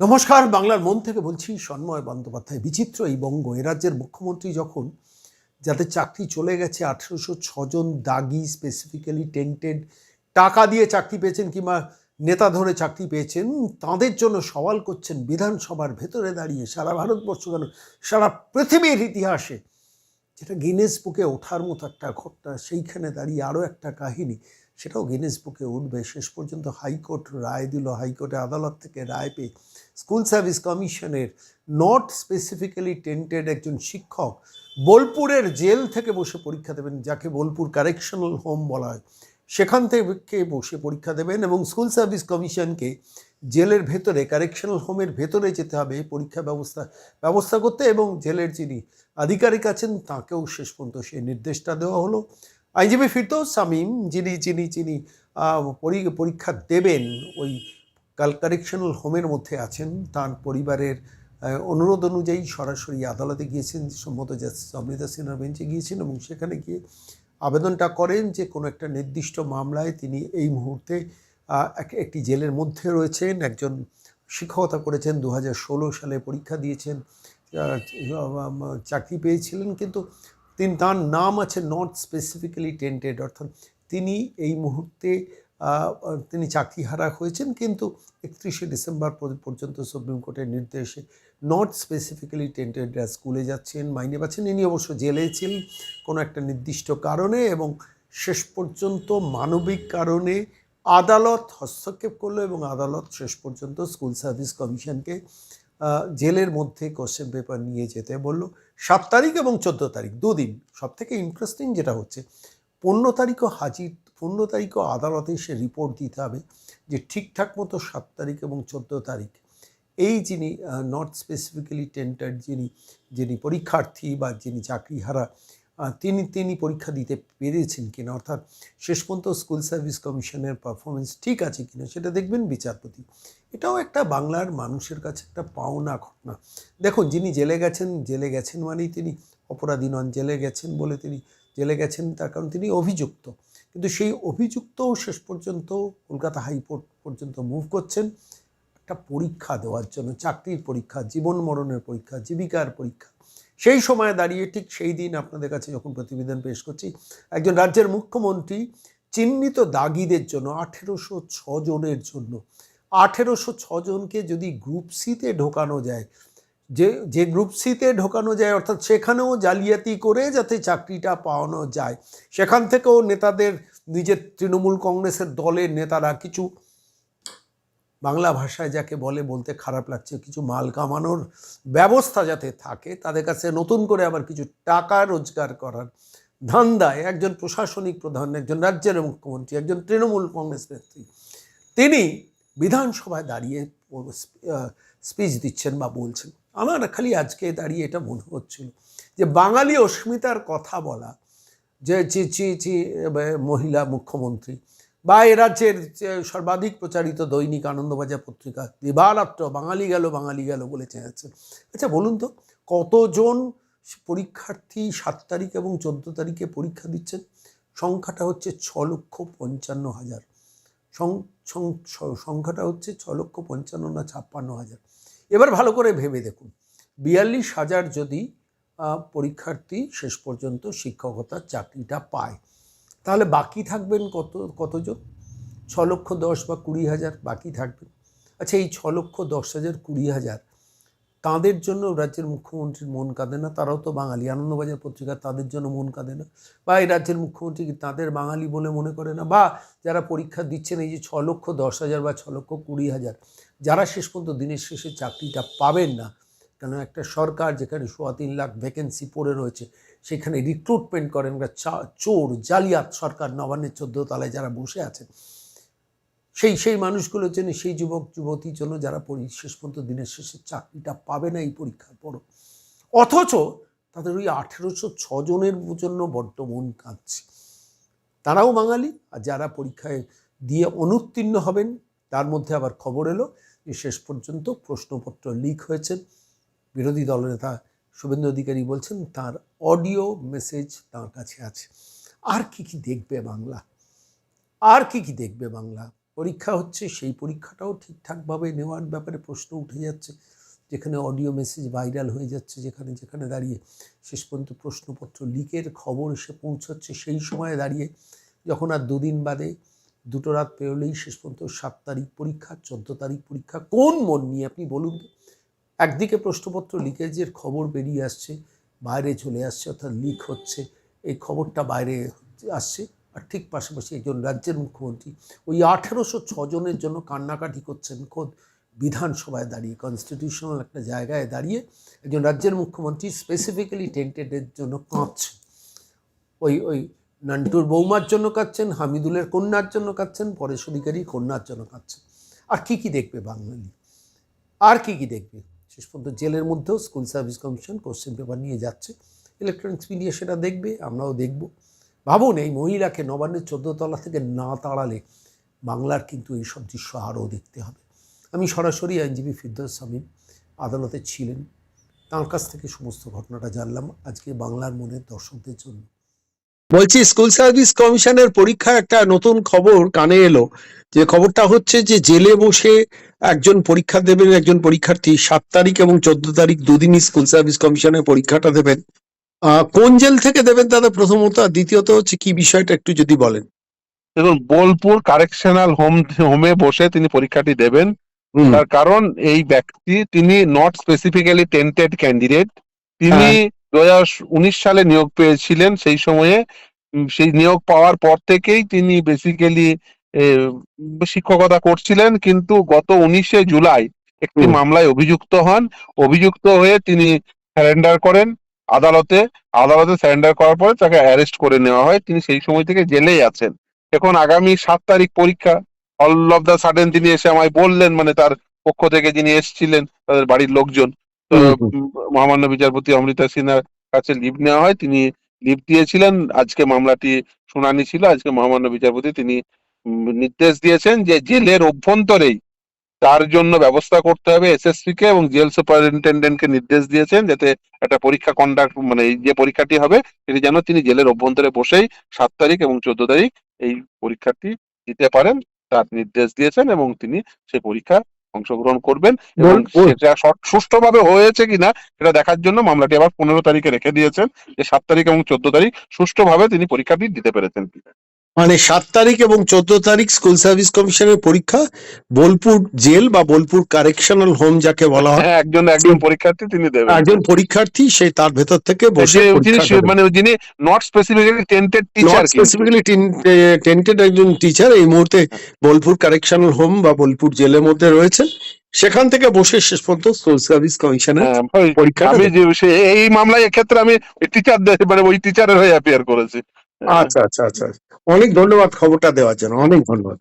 নমস্কার, বাংলার মন থেকে বলছি সন্ময় বন্দ্যোপাধ্যায়। বিচিত্র এই বঙ্গ, এ রাজ্যের মুখ্যমন্ত্রী যখন যাদের চাকরি চলে গেছে, আঠেরোশো ছজন দাগি স্পেসিফিক্যালি টেন্টেড টাকা দিয়ে চাকরি পেয়েছেন কিংবা নেতা ধরে চাকরি পেয়েছেন, তাদের জন্য সওয়াল করছেন বিধানসভার ভেতরে দাঁড়িয়ে সারা ভারতবর্ষ কেন সারা পৃথিবীর ইতিহাসে। যেটা গিনেস বুকে ওঠার মতো একটা ঘটনা, সেইখানে দাঁড়িয়ে আরও একটা কাহিনী। সেটাও গিনেস বুকে উঠবে। শেষ পর্যন্ত হাইকোর্ট রায় দিল। হাইকোর্টে আদালত থেকে রায় পেয়ে স্কুল সার্ভিস কমিশনের নট স্পেসিফিক্যালি টেন্টেড একজন শিক্ষক বোলপুরের জেল থেকে বসে পরীক্ষা দেবেন, যাকে বোলপুর কারেকশনাল হোম বলা হয়। সেখান থেকে বসে পরীক্ষা দেবেন এবং স্কুল সার্ভিস কমিশনকে জেলের ভেতরে, কারেকশনাল হোমের ভেতরে যেতে হবে পরীক্ষা ব্যবস্থা ব্যবস্থা করতে এবং জেলের যিনি আধিকারিক আছেন তাকেও শেষ পর্যন্ত সেই নির্দেশটা দেওয়া হলো। আইনজীবী ফিরদৌস সামিম যিনি যিনি যিনি পরীক্ষা দেবেন, ওই কাল কারেকশনাল হোমের মধ্যে আছেন, তার পরিবারের অনুরোধ অনুযায়ী সরাসরি আদালতে গিয়েছেন, সম্মত জাস্টিস অমৃতা সিনহার বেঞ্চে গিয়েছেন এবং সেখানে গিয়ে আবেদনটা করেন যে কোনো একটা নির্দিষ্ট মামলায় তিনি এই মুহূর্তে একটি জেলের মধ্যে রয়েছেন, একজন শিক্ষকতা করেছেন দু হাজার ষোলো সালে পরীক্ষা দিয়েছেন চাকরি পেয়েছিলেন, কিন্তু তিনি তার নাম আছে নট স্পেসিফিক্যালি টেন্টেড অর্থাৎ তিনি এই মুহূর্তে তিনি চাকরিহারা হয়েছেন, কিন্তু একত্রিশে ডিসেম্বর পর্যন্ত সুপ্রিম কোর্টের নির্দেশে নট স্পেসিফিক্যালি টেন্টেড স্কুলে যাচ্ছেন, মাইনে পাচ্ছেন। ইনি অবশ্য জেলে ছিলেন কোনো একটা নির্দিষ্ট কারণে এবং শেষ পর্যন্ত মানবিক কারণে আদালত হস্তক্ষেপ করল এবং আদালত শেষ পর্যন্ত স্কুল সার্ভিস কমিশনকে জেলের মধ্যে কোশ্চেন পেপার নিয়ে যেতে বলল। সাত তারিখ এবং চোদ্দ তারিখ, দুদিন। সব থেকে ইন্টারেস্টিং যেটা হচ্ছে, পনেরো তারিখও হাজির, পনেরো তারিখও আদালতে সে রিপোর্ট দিতে হবে যে ঠিকঠাক মতো সাত তারিখ এবং চোদ্দ তারিখ। এই যিনি নট স্পেসিফিক্যালি টেন্টার যিনি যিনি পরীক্ষার্থী বা যিনি চাকরিহারা তিনি তিনি পরীক্ষা দিতে পেরেছেন কিনা, অর্থাৎ শেষ পর্যন্ত স্কুল সার্ভিস কমিশনের পারফরমেন্স ঠিক আছে কিনা সেটা দেখবেন বিচারপতি। এটাও একটা বাংলার মানুষের কাছে একটা পাওনা ঘটনা। দেখুন, যিনি জেলে গেছেন জেলে গেছেন মানেই তিনি অপরাধী নন, জেলে গেছেন বলে তিনি জেলে গেছেন, তার কারণ তিনি অভিযুক্ত। কিন্তু সেই অভিযুক্তও শেষ পর্যন্ত কলকাতা হাইকোর্ট পর্যন্ত মুভ করছেন। একটা পরীক্ষা দেওয়ার জন্য, চাকরির পরীক্ষা, জীবন মরণের পরীক্ষা, জীবিকার পরীক্ষা। সেই সময় দাঁড়িয়ে ঠিক সেই দিন আপনাদের কাছে যখন প্রতিবেদন পেশ করছি, একজন রাজ্যের মুখ্যমন্ত্রী চিহ্নিত দাগিদের জন্য, আঠেরোশো জনের জন্য, আঠেরোশো জনকে যদি গ্রুপ সিতে ঢোকানো যায়, যে যে গ্রুপ সিতে ঢোকানো যায়, অর্থাৎ সেখানেও জালিয়াতি করে যাতে চাকরিটা পাওয়ানো যায়, সেখান থেকেও নেতাদের, নিজের তৃণমূল কংগ্রেসের দলের নেতারা কিছু বাংলা ভাষায় যাকে বলে বলতে খারাপ লাগছে কিছু মাল কামানোর ব্যবস্থা যাতে থাকে তাদের কাছে নতুন করে আবার কিছু টাকা রোজগার করার ধান্দায় একজন প্রশাসনিক প্রধান একজন রাজ্যের মুখ্যমন্ত্রী একজন তৃণমূল কংগ্রেস নেত্রী তিনি বিধানসভায় দাঁড়িয়ে স্পিচ দিচ্ছেন বা বলছেন। আমার খালি আজকে দাঁড়িয়ে এটা মনে হচ্ছিল যে বাঙালি অস্মিতার কথা বলা যে চি চি আহ, মহিলা মুখ্যমন্ত্রী বা এ রাজ্যের সর্বাধিক প্রচারিত দৈনিক আনন্দবাজার পত্রিকা দিবারাত্র বাঙালি গেল বাঙালি গেল বলে চেয়েছে আচ্ছা বলুন তো, কতজন পরীক্ষার্থী সাত তারিখ এবং চোদ্দ তারিখে পরীক্ষা দিচ্ছেন? সংখ্যাটা হচ্ছে ছ লক্ষ পঞ্চান্ন হাজার। সংখ্যাটা হচ্ছে ছ লক্ষ পঞ্চান্ন না ছাপ্পান্ন হাজার। এবার ভালো করে ভেবে দেখুন, বিয়াল্লিশ হাজার যদি পরীক্ষার্থী শেষ পর্যন্ত শিক্ষকতার চাকরিটা পায় তাহলে বাকি থাকবেন কত, কতজন? ছ লক্ষ দশ বা কুড়ি হাজার বাকি থাকবেন আচ্ছা এই ছ লক্ষ দশ হাজার কুড়ি হাজার তাদের জন্য রাজ্যের মুখ্যমন্ত্রীর মন কাঁদে না? তারাও তো বাঙালি। আনন্দবাজার পত্রিকা তাদের জন্য মন কাঁদে না? বা এই রাজ্যের মুখ্যমন্ত্রী তাদের বাঙালি বলে মনে করে না? বা যারা পরীক্ষা দিচ্ছেন এই যে ছ লক্ষ দশ হাজার বা ছ লক্ষ কুড়ি হাজার, যারা শেষ পর্যন্ত দিনের শেষে চাকরিটা পাবেন না কেন একটা সরকার যেখানে সোয়া তিন লাখ ভ্যাকেন্সি পড়ে রয়েছে, সেখানে রিক্রুটমেন্ট করেন চোর, জালিয়াত সরকার নবান্নের চোদ্দ তলায় যারা বসে আছেন সেই সেই মানুষগুলোর জন্য সেই যুবক যুবতীর জন্য যারা শেষ পর্যন্ত দিনের শেষে চাকরিটা পাবে না এই পরীক্ষার পরও। অথচ তাদের ওই আঠেরোশো ছজনের জন্য বড্ড মন কাঁদছে। তারাও বাঙালি, আর যারা পরীক্ষায় দিয়ে অনুত্তীর্ণ হবেন, তার মধ্যে আবার খবর এলো যে শেষ পর্যন্ত প্রশ্নপত্র লিক হয়েছে। বিরোধী দলনেতা শুভেন্দু অধিকারী বলছেন, তার অডিও মেসেজ তার কাছে আছে। আর কি কি দেখবে বাংলা? আর কি কি দেখবে বাংলা? পরীক্ষা হচ্ছে, সেই পরীক্ষাটাও ঠিকঠাকভাবে নেওয়ার ব্যাপারে প্রশ্ন উঠে যাচ্ছে, যেখানে অডিও মেসেজ ভাইরাল হয়ে যাচ্ছে, যেখানে যেখানে দাঁড়িয়ে শেষ পর্যন্ত প্রশ্নপত্র লিকের খবর এসে পৌঁছাচ্ছে, সেই সময়ে দাঁড়িয়ে যখন আর দুদিন বাদে দুটো রাত পেরোলেই শেষ পর্যন্ত সাত তারিখ পরীক্ষা, চোদ্দ তারিখ পরীক্ষা, কোন মন নিয়ে আপনি বলুন? একদিকে প্রশ্নপত্র লিকেজের খবর বেরিয়ে আসছে, বাইরে চলে আসছে, অর্থাৎ লিক হচ্ছে। এই খবরটা বাইরে আসছে, আর ঠিক পাশাপাশি একজন রাজ্যের মুখ্যমন্ত্রী ওই আঠেরোশো ছজনের জন্য কান্নাকাটি করছেন খোদ বিধানসভায় দাঁড়িয়ে কনস্টিটিউশনাল একটা জায়গায় দাঁড়িয়ে একজন রাজ্যের মুখ্যমন্ত্রী স্পেসিফিক্যালি টেন্টেডের জন্য কাঁদছেন। ওই ওই নান্টুর বৌমার জন্য কাঁদছেন, হামিদুলের কন্যার জন্য কাঁদছেন, পরেশ অধিকারী কন্যার জন্য কাঁদছেন। আর কি কি দেখবে বাঙালি? আর কি কি দেখবে? শেষ পর্যন্ত জেলের মধ্যেও school service commission question paper নিয়ে যাচ্ছে। ইলেকট্রনিক্স মিডিয়া সেটা দেখবে, আমরাও দেখব। ভাবুন, এই মহিলাকে নবান্নের চোদ্দ তলা থেকে না তাড়ালে বাংলার কিন্তু এইসব দৃশ্য আরও দেখতে হবে। আমি সরাসরি আইনজীবী ফিরদৌস সামিম আদালতে ছিলেন। তাঁর কাছ থেকে সমস্ত ঘটনাটা জানলাম। আজকে বাংলার মনের দর্শকদের জন্য। বলছি স্কুল সার্ভিস কমিশনের পরীক্ষা একটা নতুন খবর কানে এলো। যে খবরটা হচ্ছে যে জেলে বসে একজন পরীক্ষা দেবেন একজন পরীক্ষার্থী সাত তারিখ এবং চোদ্দ তারিখ দুদিনই স্কুল সার্ভিস কমিশনের পরীক্ষাটা দেবেন। কোন জেল থেকে দেবেন দাদা প্রথমত? আর দ্বিতীয়ত হচ্ছে কি বিষয়টা একটু যদি বলেন। দেখুন বোলপুর কারেকশনাল হোম হোমে বসে তিনি পরীক্ষাটি দেবেন। তার কারণ এই ব্যক্তি তিনি নট স্পেসিফিক্যালি টেন্টেড ক্যান্ডিডেট তিনি দু উনিশ সালে নিয়োগ পেয়েছিলেন সেই সময়ে সেই নিয়োগ পাওয়ার পর থেকেই তিনি বেসিক্যালি শিক্ষকতা করছিলেন কিন্তু গত উনিশে জুলাই একটি মামলায় অভিযুক্ত হন। অভিযুক্ত হয়ে তিনি স্যারেন্ডার করেন আদালতে। আদালতে স্যারেন্ডার করার পরে তাকে অ্যারেস্ট করে নেওয়া হয়। তিনি সেই সময় থেকে জেলেই আছেন। এখন আগামী সাত তারিখ পরীক্ষা। অল অফ দ্য সাডেন তিনি এসে আমায় বললেন মানে তার পক্ষ থেকে যিনি এসেছিলেন তাদের বাড়ির লোকজন। মহামান্য বিচারপতি অমৃতা সিনহার কাছে লিভ নেওয়া হয়। তিনি লিভ দিয়েছিলেন। আজকে মামলাটি শুনানি ছিল। আজকে মহামান্য বিচারপতি তিনি নির্দেশ দিয়েছেন যে জেলের অভ্যন্তরেই তার জন্য ব্যবস্থা করতে হবে এসএসপি কে এবং জেল সুপারিনটেন্ডেন্ট কে নির্দেশ দিয়েছেন যাতে একটা পরীক্ষা কন্ডাক্ট মানে এই যে পরীক্ষাটি হবে সেটি যেন তিনি জেলের অভ্যন্তরে বসেই সাত তারিখ এবং চোদ্দ তারিখ এই পরীক্ষাটি দিতে পারেন। তার নির্দেশ দিয়েছেন এবং তিনি সেই পরীক্ষা অংশগ্রহণ করবেন এবং সেটা সুষ্ঠুভাবে হয়েছে কিনা সেটা দেখার জন্য মামলাটি আবার পনেরো তারিখে রেখে দিয়েছেন। যে সাত তারিখ এবং চোদ্দ তারিখ সুষ্ঠুভাবে তিনি পরীক্ষাটি দিতে পেরেছেন। কিনা মানে সাত তারিখ এবং চোদ্দ তারিখ স্কুল সার্ভিস কমিশনের পরীক্ষা বোলপুর জেল বা বোলপুর কারেকশনাল হোম যাকে বলা হয়। হ্যাঁ একজন একজন পরীক্ষার্থী তিনি দেবেন। একজন পরীক্ষার্থী সে তার ভেতর থেকে বসে পরীক্ষা মানে যিনি not specifically tainted teacher specifically tainted একজন টিচার এই মুহূর্তে বোলপুর কারেকশনাল হোম বা বোলপুর জেলের মধ্যে রয়েছেন। সেখান থেকে বসে শেষ পর্যন্ত স্কুল সার্ভিস কমিশনের হ্যাঁ, আমি দেবেন। যে এই মামলায় এক্ষেত্রে আমি টিচার মানে ওই টিচারের হয়ে অ্যাপিয়ার করেছি। আচ্ছা আচ্ছা আচ্ছা। অনেক ধন্যবাদ খবরটা দেওয়ার জন্য। অনেক ধন্যবাদ।